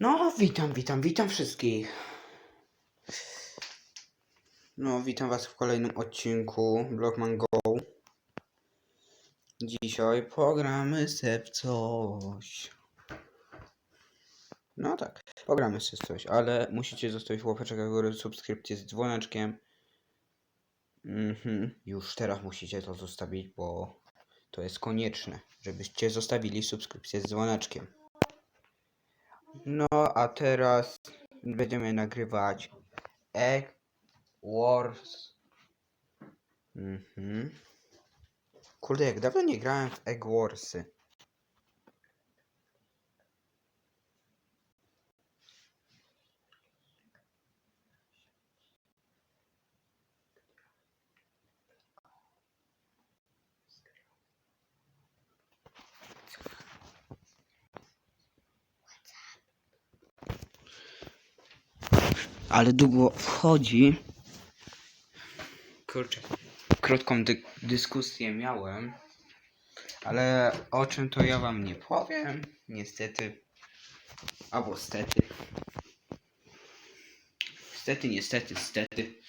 No, witam, witam, witam wszystkich. No, witam was w kolejnym odcinku Blockman Go. Dzisiaj pogramy w coś. No tak, pogramy w coś, ale musicie zostawić łapeczek w górę, subskrypcję z dzwoneczkiem. Mhm, już teraz musicie to zostawić, bo to jest konieczne, żebyście zostawili subskrypcję z dzwoneczkiem. No, a teraz będziemy nagrywać Egg Wars. Mhm. Kurde, jak dawno nie grałem w Egg Warsy. Ale długo wchodzi. Kurczę, krótką dy dyskusję miałem. Ale o czym to ja wam nie powiem. Niestety. Albo stety. Stety, niestety, stety.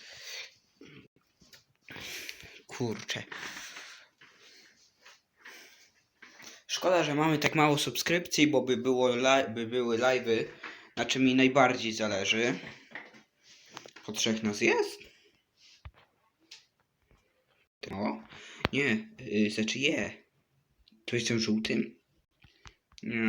Kurczę. Szkoda, że mamy tak mało subskrypcji, bo by, było by były live'y, na czym mi najbardziej zależy. Po trzech nas jest? No. Nie, yy, znaczy je. Tu jestem żółtym. Nie.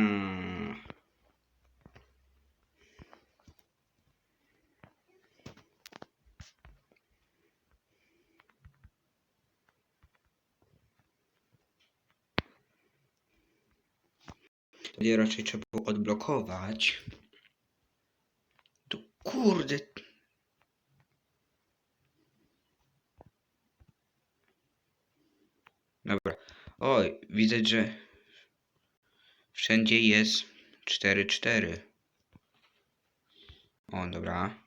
Raczej trzeba było odblokować. Tu kurde. Dobra. Oj, widzę, że wszędzie jest 4-4. O, dobra.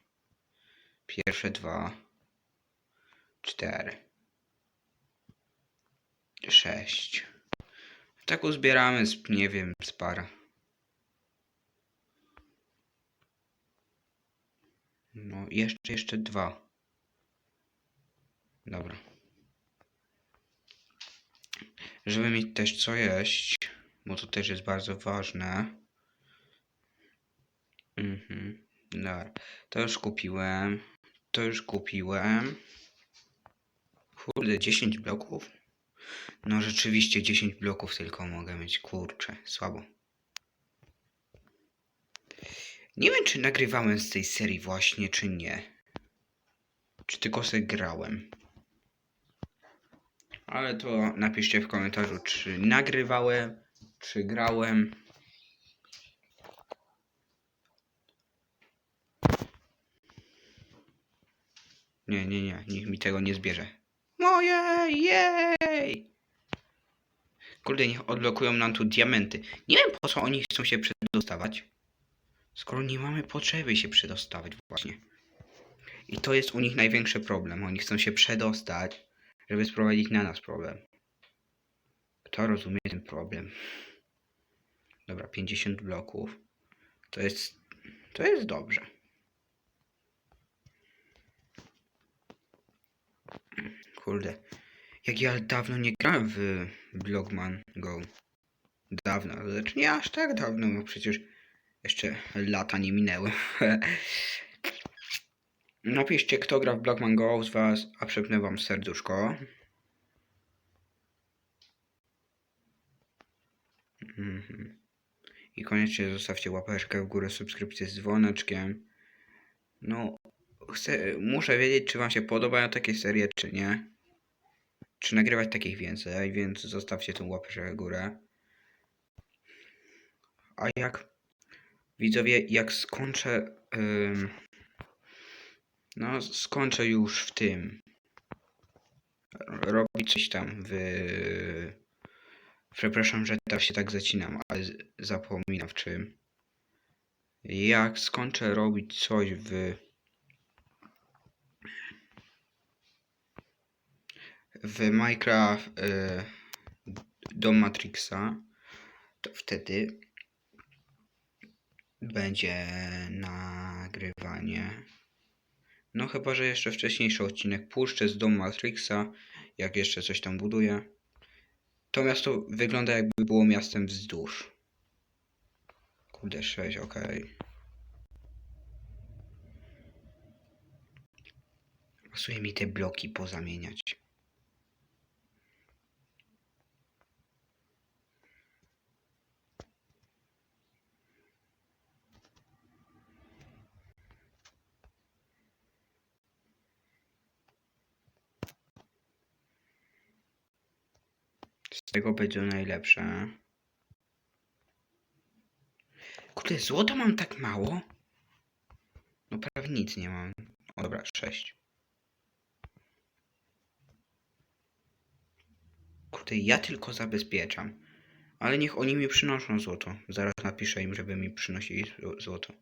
Pierwsze dwa. Cztery. Sześć. Tak uzbieramy z, nie wiem, z para. No, jeszcze, jeszcze dwa. Dobra. Żeby mieć też co jeść, bo to też jest bardzo ważne. Mhm. Dobra. To już kupiłem. To już kupiłem. Kurde, 10 bloków? No rzeczywiście 10 bloków tylko mogę mieć. Kurczę, słabo. Nie wiem, czy nagrywałem z tej serii właśnie, czy nie. Czy tylko sobie grałem. Ale to napiszcie w komentarzu, czy nagrywałem, czy grałem. Nie, nie, nie, niech mi tego nie zbierze. Moje, jej! Kurde, niech odblokują nam tu diamenty. Nie wiem, po co oni chcą się przedostawać. Skoro nie mamy potrzeby się przedostawać właśnie. I to jest u nich największy problem. Oni chcą się przedostać, żeby sprowadzić na nas problem. Kto rozumie ten problem? Dobra, 50 bloków. To jest... To jest dobrze. Kurde. Jak ja dawno nie grałem w Blogman Go. Dawno. Znaczy nie aż tak dawno, bo przecież jeszcze lata nie minęły. Napiszcie, kto gra w Blockman Go z was, a przepnę wam serduszko. Mhm. I koniecznie zostawcie łapeczkę w górę, subskrypcję z dzwoneczkiem. No, chcę, muszę wiedzieć, czy wam się podobają takie serie, czy nie. Czy nagrywać takich więcej, więc zostawcie tą łapeczkę w górę. A jak widzowie, jak skończę. ym, no, skończę już w tym. Robić coś tam w. Przepraszam, że teraz się tak zacinam, ale zapominam w czym. Jak skończę robić coś w. W Minecraft y, do Matrixa, to wtedy będzie nagrywanie. No chyba, że jeszcze wcześniejszy odcinek puszczę z domu Matrixa, jak jeszcze coś tam buduję. To miasto wygląda jakby było miastem wzdłuż. Kurde, 6, okej. Pasuje mi te bloki pozamieniać. Tego będzie najlepsze. Kurde, złota mam tak mało? No prawie nic nie mam. O dobra, 6. Kurde, ja tylko zabezpieczam. Ale niech oni mi przynoszą złoto. Zaraz napiszę im, żeby mi przynosili zł- złoto.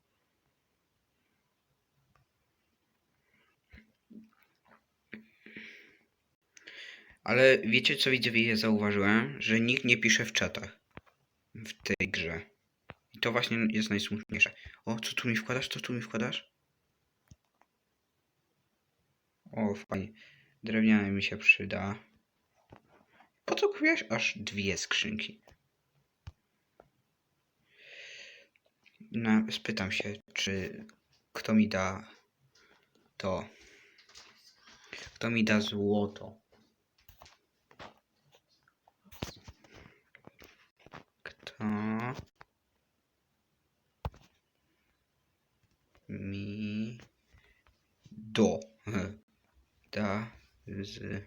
Ale wiecie co widzowie, zauważyłem, że nikt nie pisze w czatach w tej grze. I to właśnie jest najsmutniejsze. O, co tu mi wkładasz? Co tu mi wkładasz? O, fajnie. Drewniane mi się przyda. Po co kupiłeś aż dwie skrzynki? No, spytam się, czy kto mi da to. Kto mi da złoto? Kto mi do da z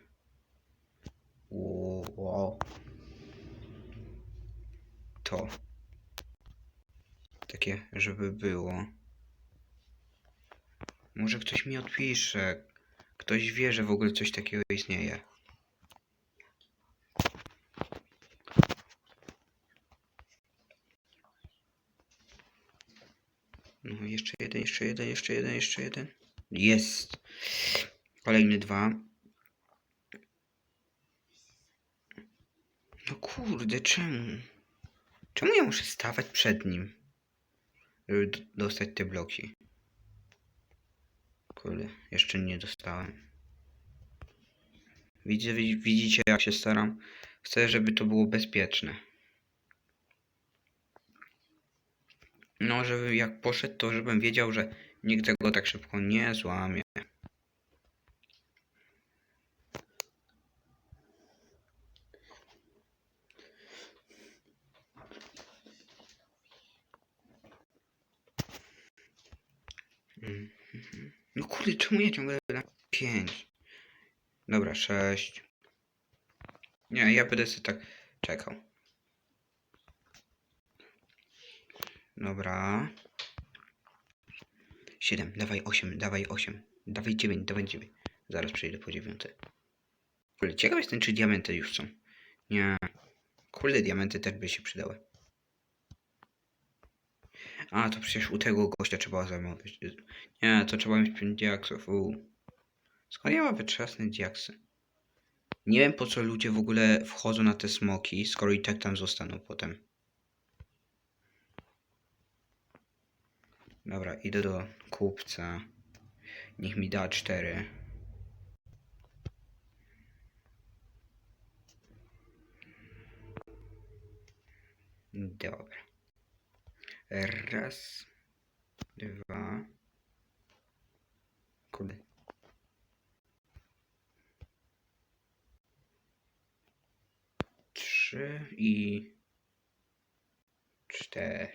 to takie żeby było może ktoś mi odpisze ktoś wie że w ogóle coś takiego istnieje No, jeszcze jeden, jeszcze jeden, jeszcze jeden, jeszcze jeden. Jest. Kolejny dwa. No kurde, czemu? Czemu ja muszę stawać przed nim? Żeby dostać te bloki. Kurde, jeszcze nie dostałem. Widzicie, widzicie jak się staram? Chcę, żeby to było bezpieczne. No, żeby jak poszedł, to żebym wiedział, że nikt tego tak szybko nie złamie. No kurde, czemu ja ciągle na 5? Dobra, 6. Nie, ja będę sobie tak czekał. Dobra. 7, dawaj 8, dawaj 8, dawaj 9, dawaj 9. Zaraz przejdę po 9. Kurde, ciekaw jestem, czy diamenty już są. Nie. Kurde, diamenty też by się przydały. A, to przecież u tego gościa trzeba zamówić. Nie, to trzeba mieć 5 diaksów. U. Skąd ja mam wytrzasne diaksy? Nie wiem, po co ludzie w ogóle wchodzą na te smoki, skoro i tak tam zostaną potem. Dobra, idę do kupca. Niech mi da cztery. Dobra. Raz, dwa. Kurde. Trzy i cztery.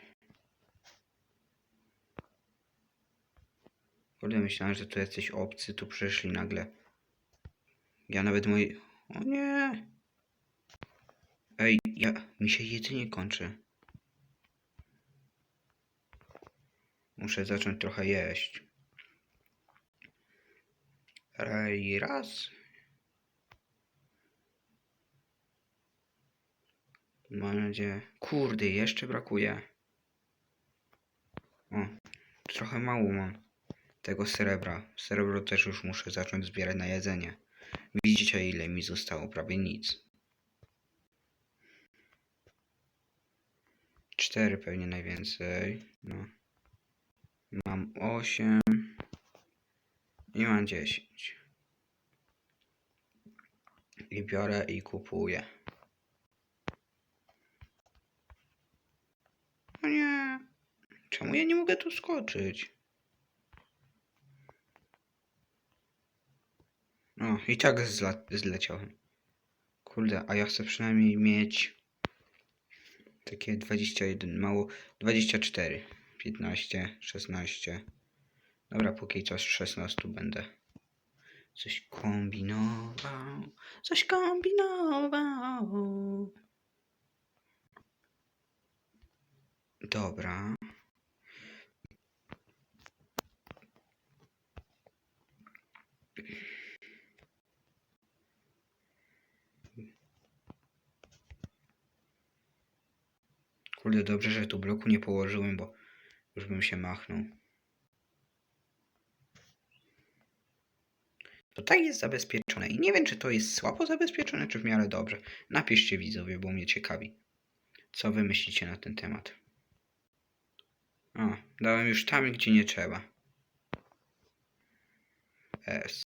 Kurde, myślałem, że tu jacyś obcy tu przyszli nagle. Ja nawet moi... O nie! Ej, ja... Mi się jedzenie kończy. Muszę zacząć trochę jeść. Ej, raz. Mam nadzieję... Kurde, jeszcze brakuje. O, trochę mało mam tego srebra. Srebro też już muszę zacząć zbierać na jedzenie. Widzicie ile mi zostało? Prawie nic. Cztery pewnie najwięcej. No. Mam 8 i mam 10. I biorę i kupuję. No nie. Czemu ja nie mogę tu skoczyć? O, i tak zleciałem. Kurde, a ja chcę przynajmniej mieć takie 21, mało 24, 15, 16. Dobra, póki co z 16 będę. Coś kombinował, coś kombinował. Dobra. Kurde, dobrze, że tu bloku nie położyłem, bo już bym się machnął. To tak jest zabezpieczone i nie wiem, czy to jest słabo zabezpieczone, czy w miarę dobrze. Napiszcie widzowie, bo mnie ciekawi, co wy myślicie na ten temat. O, dałem już tam, gdzie nie trzeba. S.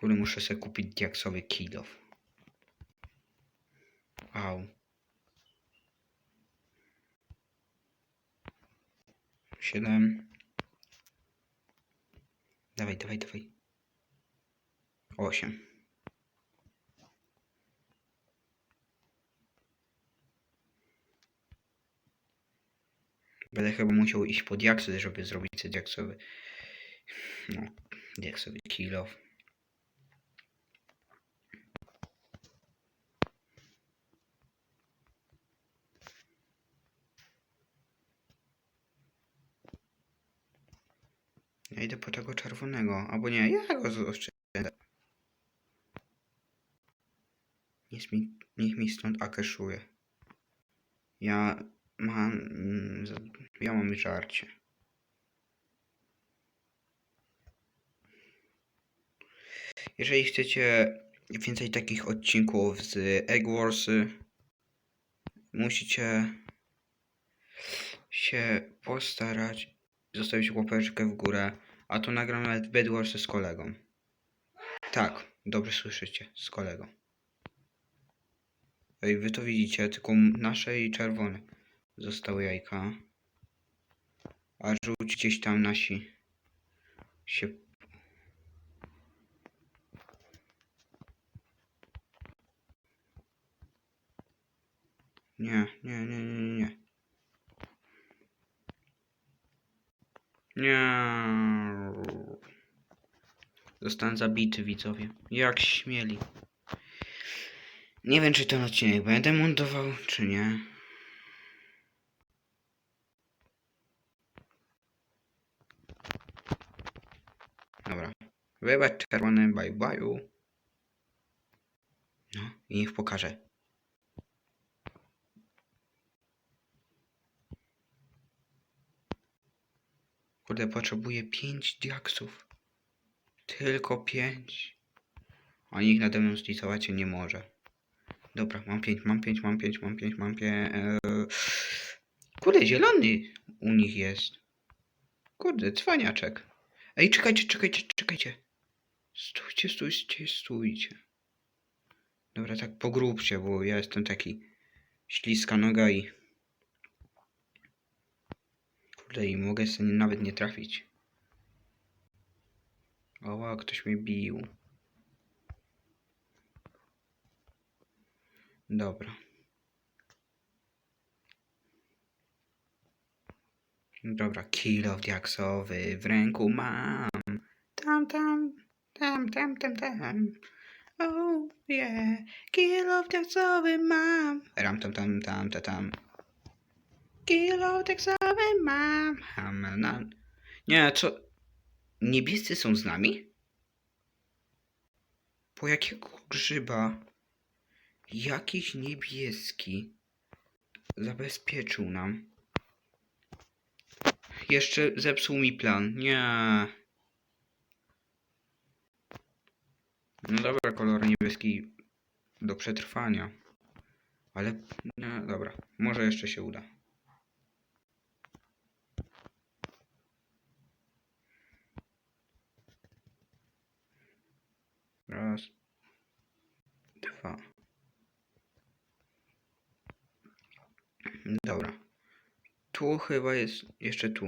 Kurde, muszę sobie kupić diaksowy kilof. Wow. 7. Dawaj, dawaj, dawaj. 8. Będę chyba musiał iść po diaksy, żeby zrobić te diaksowe. No, diaksowy kill off. Ja idę po tego czerwonego, albo nie, ja go oszczędzę. Niech mi, niech mi stąd akeszuje. Ja mam, mm, ja mam żarcie. Jeżeli chcecie więcej takich odcinków z Egg Warsy, musicie się postarać zostawić łapeczkę w górę, a to nagram nawet Warsy z kolegą. Tak, dobrze słyszycie, z kolegą. Ej, wy to widzicie, tylko nasze i czerwone zostały jajka. A żółci gdzieś tam nasi się... Nie, nie, nie, nie, nie, nie. Zostałem zabity, widzowie. Jak śmieli. Nie wiem, czy ten odcinek będę montował, czy nie. Dobra. Wybacz czerwony, bye bye. No i niech pokażę. Kurde, potrzebuję 5 diaksów. Tylko 5. A nikt nade mną zlicować się nie może. Dobra, mam 5, mam 5, mam 5, mam 5, mam 5. Eee... Kurde, zielony u nich jest. Kurde, cwaniaczek. Ej, czekajcie, czekajcie, czekajcie. Stójcie, stójcie, stójcie. Dobra, tak pogróbcie, bo ja jestem taki śliska noga i... I mogę nawet nie trafić. Oła, ktoś mnie bił. Dobra. Dobra, kilo diaksowy w ręku mam. Tam, tam, tam, tam, tam, tam. Oh yeah, kilo diaksowy mam. Ram, tam, tam, tam, tam, tam. Kilo diaksowy mam. Hamanan. Nie, co? Niebiescy są z nami? Po jakiego grzyba? Jakiś niebieski zabezpieczył nam. Jeszcze zepsuł mi plan. Nie. No dobra, kolor niebieski do przetrwania. Ale nie, dobra. Może jeszcze się uda. Dwa. Dobra. Tu chyba jest jeszcze tu.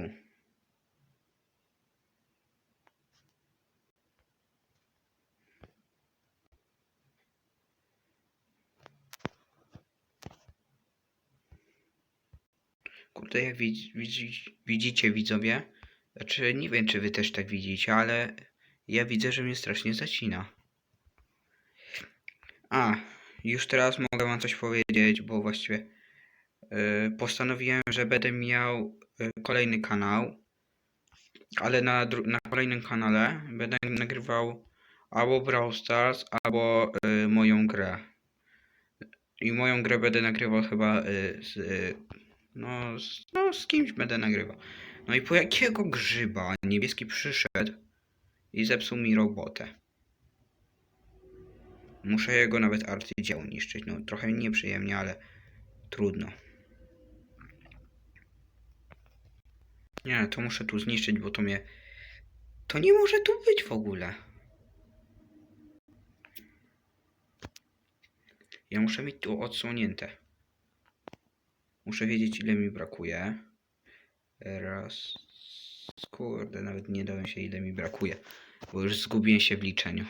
Kurde, jak widzi, widzi, widzicie widzowie, znaczy nie wiem czy wy też tak widzicie, ale ja widzę, że mnie strasznie zacina. A, już teraz mogę wam coś powiedzieć, bo właściwie yy, postanowiłem, że będę miał yy, kolejny kanał, ale na, na kolejnym kanale będę nagrywał albo Brawl Stars, albo yy, moją grę. I moją grę będę nagrywał chyba yy, z, yy, no, z, no, z kimś będę nagrywał. No i po jakiego grzyba niebieski przyszedł i zepsuł mi robotę. Muszę jego nawet arcydzieło niszczyć. No trochę nieprzyjemnie, ale trudno. Nie, to muszę tu zniszczyć, bo to mnie... To nie może tu być w ogóle. Ja muszę mieć tu odsłonięte. Muszę wiedzieć, ile mi brakuje. Raz. Kurde, nawet nie dałem się, ile mi brakuje. Bo już zgubiłem się w liczeniu.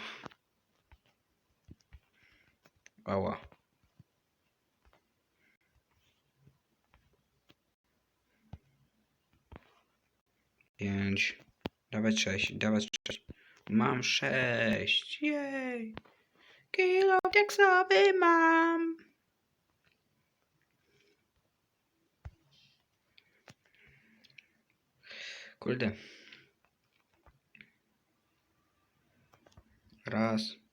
Ała. Pięć. Dawać sześć, dawać sześć. Mam sześć. Jej. Kilo teksowy mam. Kurde. Raz.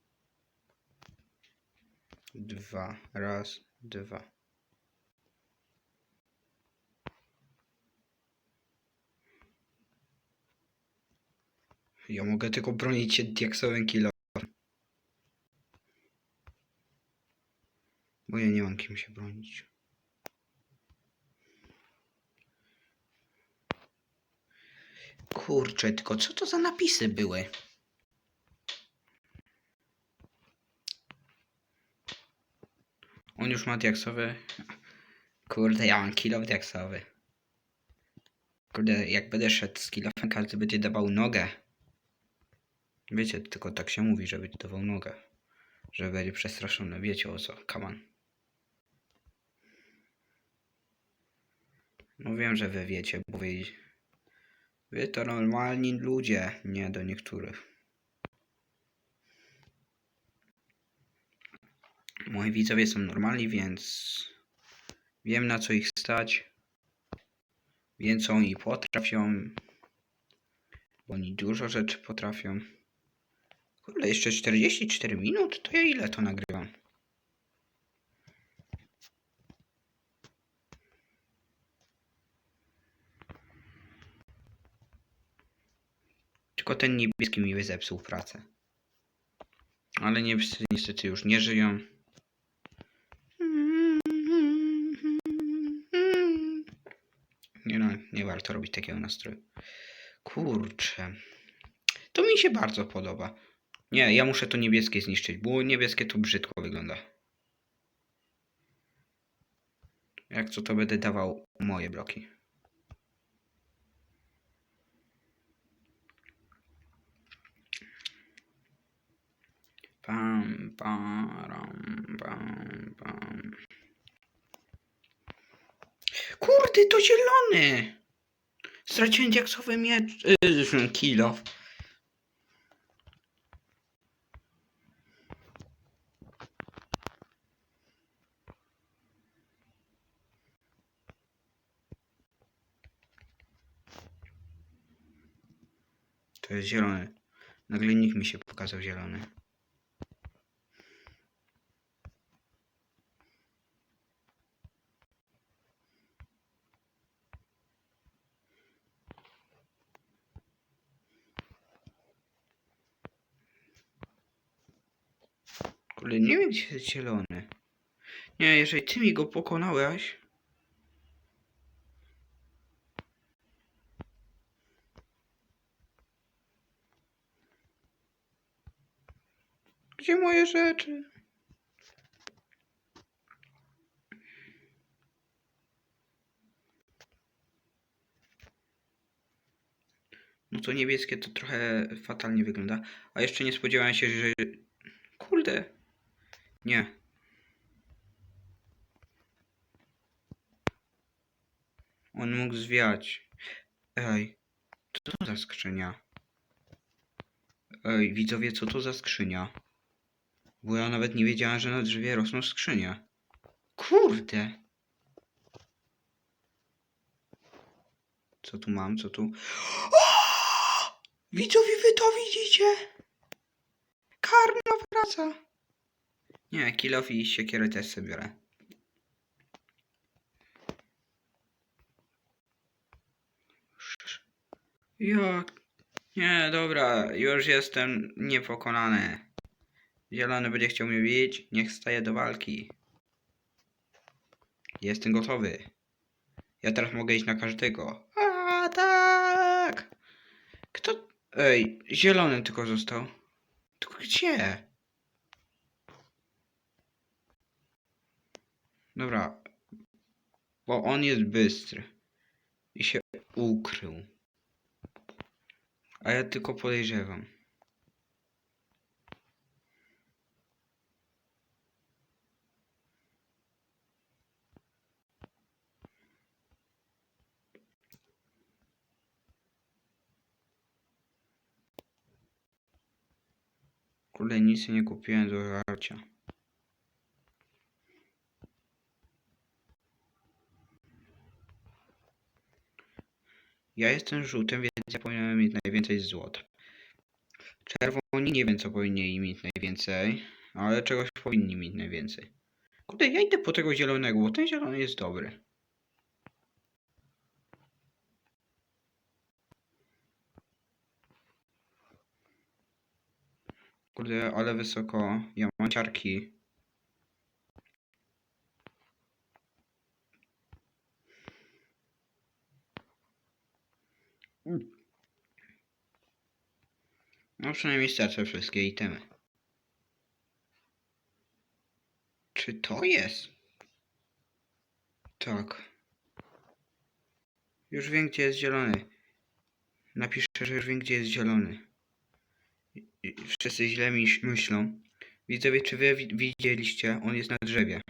Dwa. Raz, dwa. Ja mogę tylko bronić się diaksowym kilo. Bo ja nie mam kim się bronić. Kurczę, tylko co to za napisy były? On już ma diaksowy. Kurde, ja mam kilo diaksowy. Kurde, jak będę szedł z kilofem, każdy będzie dawał nogę. Wiecie, tylko tak się mówi, że będzie dawał nogę. Że będzie przestraszony. Wiecie o co? Come on. No wiem, że wy wiecie, bo wy... Wy to normalni ludzie, nie do niektórych. Moi widzowie są normalni, więc wiem na co ich stać. Wiem co oni potrafią. Bo oni dużo rzeczy potrafią. Kurde, jeszcze 44 minut? To ja ile to nagrywam? Tylko ten niebieski mi zepsuł pracę. Ale nie, niestety już nie żyją. Nie no, nie warto robić takiego nastroju. Kurczę. To mi się bardzo podoba. Nie, ja muszę to niebieskie zniszczyć, bo niebieskie to brzydko wygląda. Jak co to będę dawał moje bloki. Pam, param, pam, pam. Kurde, to zielony! Straciłem diaksowy miecz. Yy, kilo. To jest zielony. Nagle nikt mi się pokazał zielony. Ale nie wiem gdzie jest zielony. Nie, jeżeli ty mi go pokonałeś... Gdzie moje rzeczy? No to niebieskie to trochę fatalnie wygląda. A jeszcze nie spodziewałem się, że... Kurde. Nie. On mógł zwiać. Ej. Co to za skrzynia? Ej, widzowie, co to za skrzynia? Bo ja nawet nie wiedziałem, że na drzewie rosną skrzynie. Kurde. Co tu mam? Co tu? O! Widzowie, wy to widzicie? Karma wraca. Nie, kilof i siekierę też sobie biorę. Jak? Nie, dobra, już jestem niepokonany. Zielony będzie chciał mnie bić, niech staje do walki. Jestem gotowy. Ja teraz mogę iść na każdego. A tak! Kto? Ej, zielony tylko został. Tylko gdzie? Dobra. Bo on jest bystry. I się ukrył. A ja tylko podejrzewam. Kurde, nic nie kupiłem do żarcia. Ja jestem żółtym, więc ja powinienem mieć najwięcej złota. Czerwoni nie wiem, co powinni mieć najwięcej, ale czegoś powinni mieć najwięcej. Kurde, ja idę po tego zielonego, bo ten zielony jest dobry. Kurde, ale wysoko. Ja mam ciarki. No przynajmniej starczą wszystkie itemy. Czy to jest? Tak. Już wiem, gdzie jest zielony. Napiszę, że już wiem, gdzie jest zielony. Wszyscy źle myślą. Widzowie, czy wy wi- widzieliście? On jest na drzewie.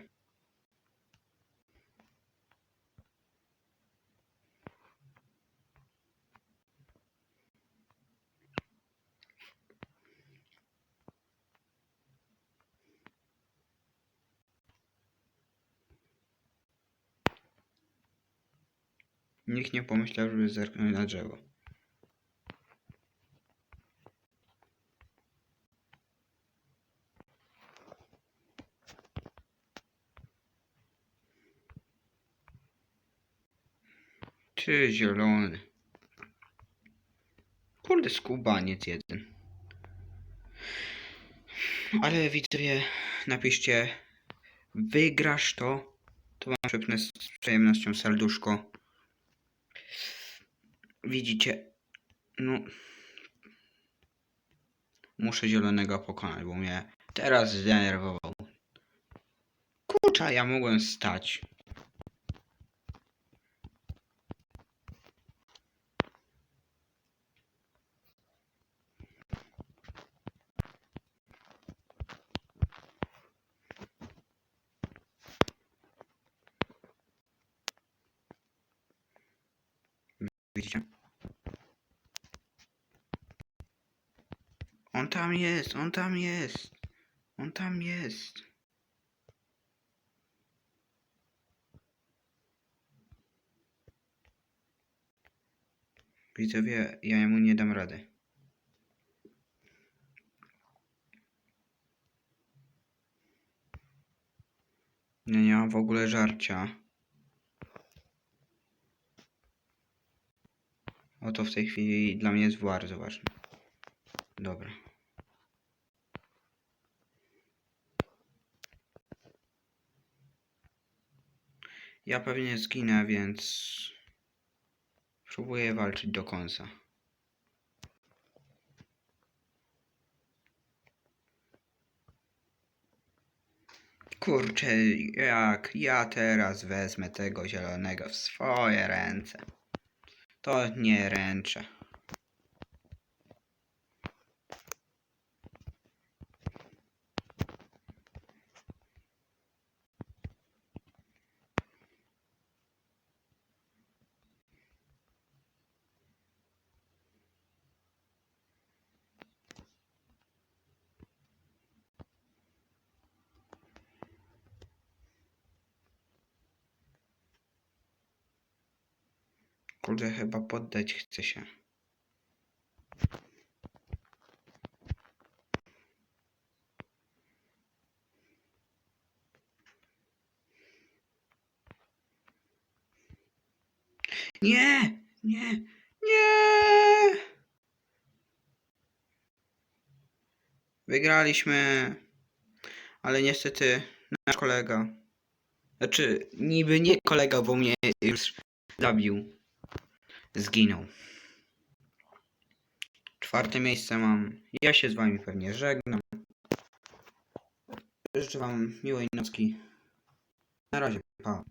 Nikt nie pomyślał, żeby zerknąć na drzewo. Czy zielony? Kurde, skubaniec jeden. Ale widzowie, napiszcie wygrasz to, to wam przypnę z przyjemnością serduszko. Widzicie, no muszę zielonego pokonać, bo mnie teraz zdenerwował. Kurcza, ja mogłem stać. Widzicie? On tam jest, on tam jest. On tam jest. Widzowie, ja mu nie dam rady. Nie, nie mam w ogóle żarcia. Oto w tej chwili dla mnie jest bardzo ważne. Dobra. Ja pewnie zginę, więc próbuję walczyć do końca. Kurczę, jak ja teraz wezmę tego zielonego w swoje ręce. To nie ręczę. Kurde, chyba poddać chce się. Nie! Nie! Nie! Wygraliśmy. Ale niestety nasz kolega. Znaczy, niby nie kolega, bo mnie już zabił. Zginął. Czwarte miejsce mam. Ja się z wami pewnie żegnam. Życzę wam miłej nocki. Na razie, pa.